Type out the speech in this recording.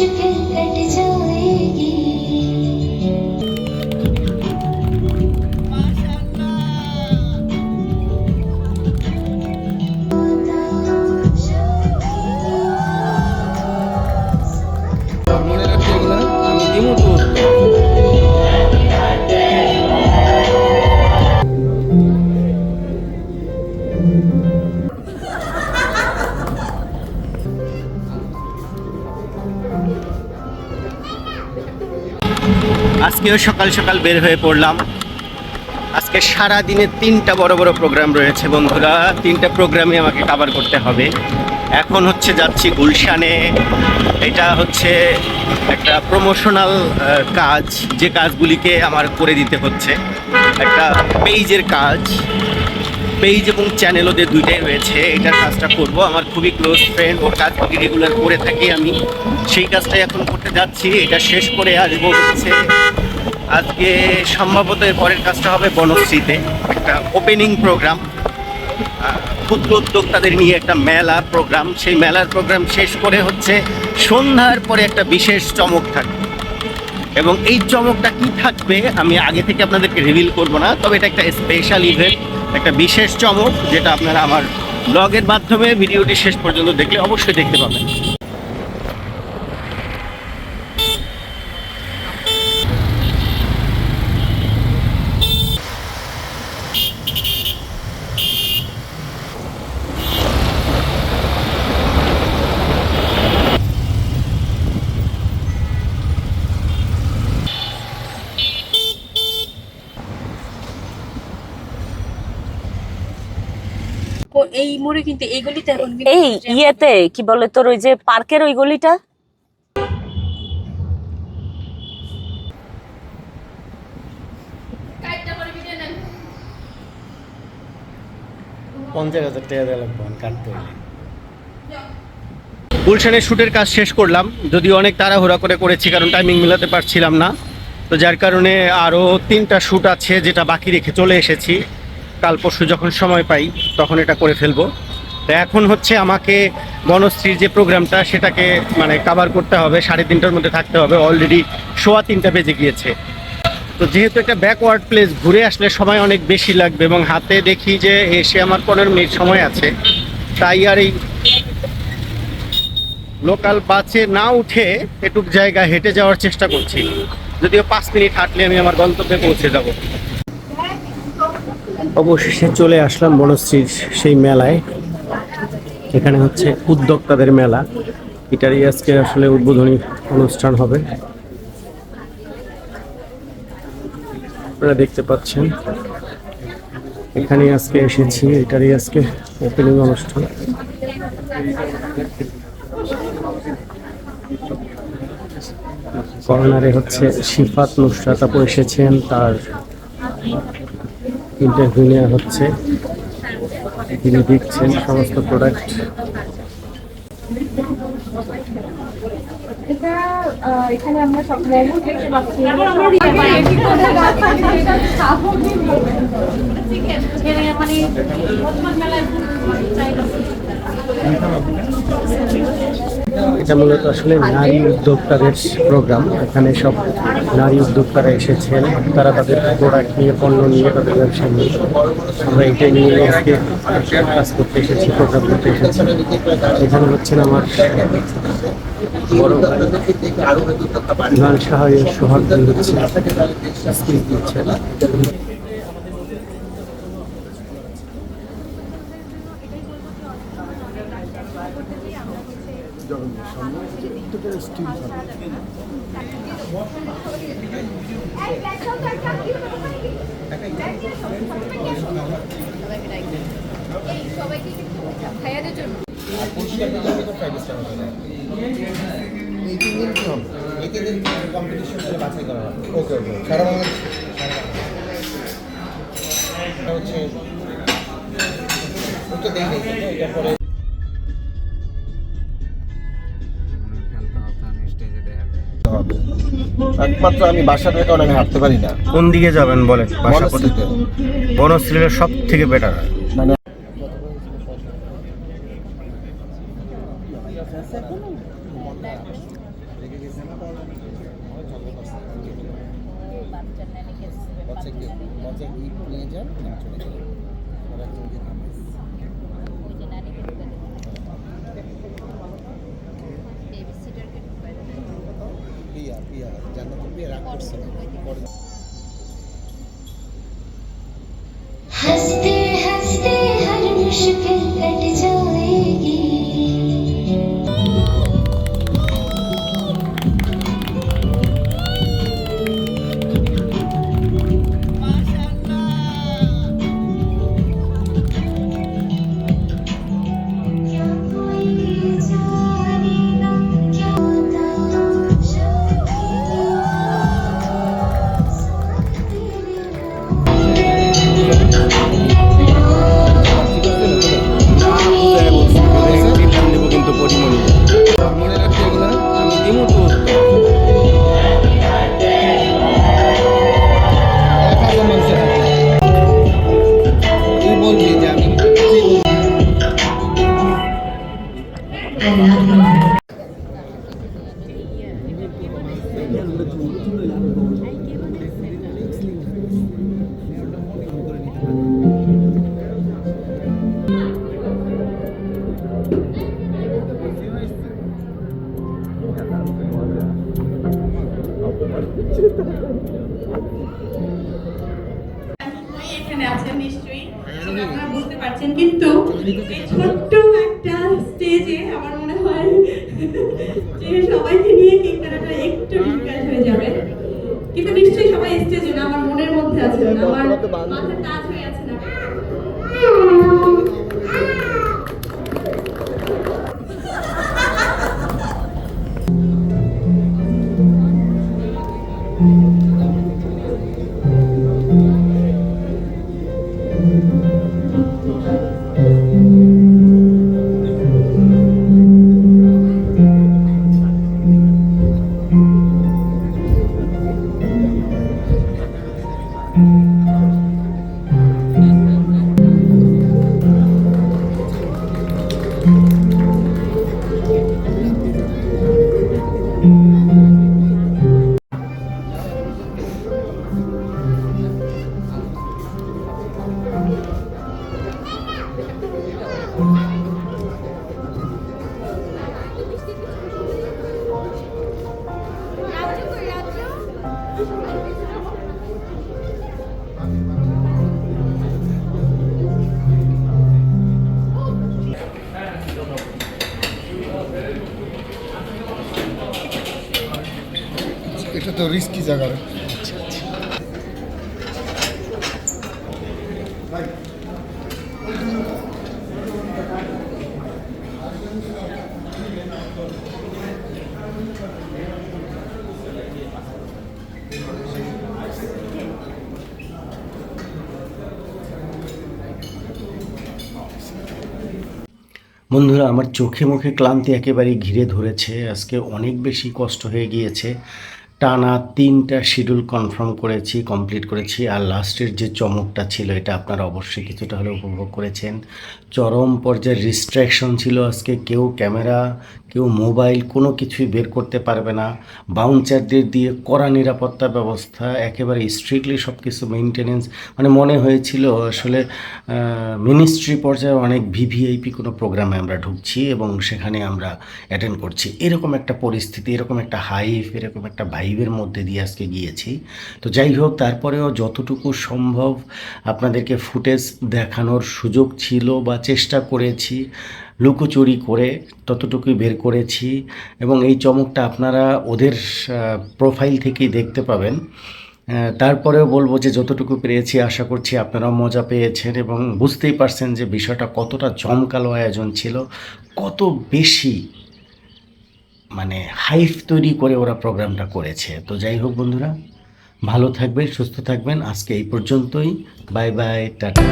मुश्किल कट जाएगी আজকেও সকাল সকাল বের হয়ে পড়লাম। আজকে সারা দিনে তিনটা বড় বড় প্রোগ্রাম রয়েছে বন্ধুরা। তিনটা প্রোগ্রামে আমাকে কভার করতে হবে। এখন হচ্ছে যাচ্ছি গুলশানে। এটা হচ্ছে একটা প্রমোশনাল কাজ। যে কাজগুলিকে আমার করে দিতে হচ্ছে। একটা পেজের কাজ। পেজ এবং চ্যানেল ওদের দুইটাই রয়েছে। এটার কাজটা করব। আমার খুবই ক্লোজ ফ্রেন্ড ওর কাজগুলি রেগুলার করে থাকি আমি। সেই কাজটাই এখন করতে যাচ্ছি। এটা শেষ করে আসব হচ্ছে আজকে সম্ভবত পরের কাজটা হবে বনশ্রীতে, একটা ওপেনিং প্রোগ্রাম ক্ষুদ্র উদ্যোক্তাদের নিয়ে একটা মেলা প্রোগ্রাম সেই মেলার প্রোগ্রাম শেষ করে হচ্ছে সন্ধ্যার পরে একটা বিশেষ চমক থাকবে। এবং এই চমকটা কি থাকবে, আমি আগে থেকে আপনাদেরকে রিভিল করব না, তবে এটা একটা স্পেশাল ইভেন্ট একটা বিশেষ চমক, যেটা আপনারা আমার ব্লগের মাধ্যমে, ভিডিওটি শেষ পর্যন্ত দেখলে অবশ্যই দেখতে পাবেন। এই মোড়ে কিন্তু এই গলিতে এখন এই ইয়েতে কি বলে তোর ওই যে পার্কের ওই গলিটা? পঞ্চাশ হাজার টাকা দেওয়া লাগবে কাটতে হলে গুলশানের শ্যুটের কাজ শেষ করলাম যদিও অনেক তাড়াহুড়া করে করেছি কারণ টাইমিং মেলাতে পারছিলাম না। তো যার কারণে আরও তিনটা শ্যুট আছে যেটা বাকি রেখে চলে এসেছি। কাল পরশু যখন সময় পাই, তখন এটা করে ফেলব। তো এখন হচ্ছে আমাকে বনশ্রীর যে প্রোগ্রামটা, সেটাকে মানে কাভার করতে হবে, সাড়ে তিনটার মধ্যে থাকতে হবে। অলরেডি সোয়া তিনটা বেজে গিয়েছে। তো যেহেতু একটা ব্যাকওয়ার্ড প্লেস ঘুরে আসলে সময় অনেক বেশি লাগবে এবং হাতে দেখি যে এসে আমার পনেরো মিনিট সময় আছে, তাই আর এই লোকাল বাসে না উঠে এটুক জায়গা হেঁটে যাওয়ার চেষ্টা করছি। যদিও পাঁচ মিনিট হাঁটলে আমি আমার গন্তব্যে পৌঁছে যাব। অবশেষে চলে আসলাম বনশ্রীর সেই মেলায়। এখানে হচ্ছে উদ্যোক্তাদের মেলা। এটারই আজকে আসলে উদ্বোধনী অনুষ্ঠান হবে। আপনারা দেখতে পাচ্ছেন। এখানে আজকে এসেছি। এটারই আজকে ওপেনিং অনুষ্ঠান। কর্নারে হচ্ছে শিফাত নুসরাত এসেছেন। তার ইন্টারভিউ নেওয়া হচ্ছে। তিনি দেখছেন সমস্ত প্রোডাক্ট এখানে আমরা দেখতে পাচ্ছি এটা মূলত আসলে নারী উদ্যোক্তাদের প্রোগ্রাম এখানে সব নারী উদ্যোক্তারা এসেছেন। তারা তাদের প্রোডাক্ট নিয়ে, পণ্য নিয়ে, তাদের ব্যবসা নিয়ে। আমরা এটাই নিয়ে আজকে কাজ করতে এসেছি প্রোগ্রাম করতে এসেছি। এখানে হচ্ছেন আমার বড় ইমান সাহায্য সোহাগ ভাই হচ্ছে স্পিচ দিচ্ছেন এই তিন দিন কি হবে? এই তিন দিন কম্পিটিশন করে বাছাই করা হবে। ওকে ওকে। সারা বাংলাদেশ? হচ্ছে এটা পরে একমাত্র আমি বাসা থেকে কারণ আমি হাঁটতে পারি না। কোন দিকে যাবেন বলেন? বাসা কোথায়? বনশ্রীটা সব থেকে বেটার মানে প্রিয়া পারছেন কিন্তু ছোট্ট একটা স্টেজে আমার মনে হয় যে সবাইকে নিয়ে কেক কাটাটা একটু ডিফিকাল্ট হয়ে যাবে। কিন্তু নিশ্চয়ই সবাই স্টেজে না, আমার মনের মধ্যে আছেন আমার মাথা টাচ হয়ে আছে না। তো রিস্কি জায়গা বন্ধুরা, আমার চোখে মুখে ক্লান্তি একেবারে ঘিরে ধরেছে। আজকে অনেক বেশি কষ্ট হয়ে গিয়েছে। টানা তিনটা শিডিউল কনফার্ম করেছি কমপ্লিট করেছি আর লাস্টের যে চমকটা ছিল এটা আপনারা অবশ্যই কিছুটা হলেও উপভোগ করেছেন। চরম পর্যায়ের রিস্ট্রাকশন ছিল আজকে, কেউ ক্যামেরা কেউ মোবাইল কোনো কিছুই বের করতে পারবে না। বাউন্সারদের দিয়ে কড়া নিরাপত্তা ব্যবস্থা, একেবারে স্ট্রিক্টলি সব কিছু মেনটেনেন্স মানে মনে হয়েছিল আসলে মিনিস্ট্রি পর্যায়ে অনেক ভিভিআইপি কোনো প্রোগ্রামে আমরা ঢুকছি এবং সেখানে আমরা অ্যাটেন্ড করছি। এরকম একটা পরিস্থিতি, এরকম একটা হাইফ এরকম একটা ভাইবের মধ্যে দিয়ে আজকে গিয়েছি। তো যাই হোক, তারপরেও যতটুকু সম্ভব আপনাদেরকে ফুটেজ দেখানোর সুযোগ ছিল বা চেষ্টা করেছি। লুকোচুরি করে ততটুকুই বের করেছি এবং এই চমকটা আপনারা ওদের প্রোফাইল থেকেই দেখতে পাবেন। তারপরেও বলব যে যতটুকু পেরেছি আশা করছি আপনারাও মজা পেয়েছেন এবং বুঝতেই পারছেন যে বিষয়টা কতটা জমকালো আয়োজন ছিল, কত বেশি মানে হাইফ তৈরি করে ওরা প্রোগ্রামটা করেছে। তো যাই হোক বন্ধুরা, ভালো থাকবেন, সুস্থ থাকবেন। আজকে এই পর্যন্তই। Bye bye tata.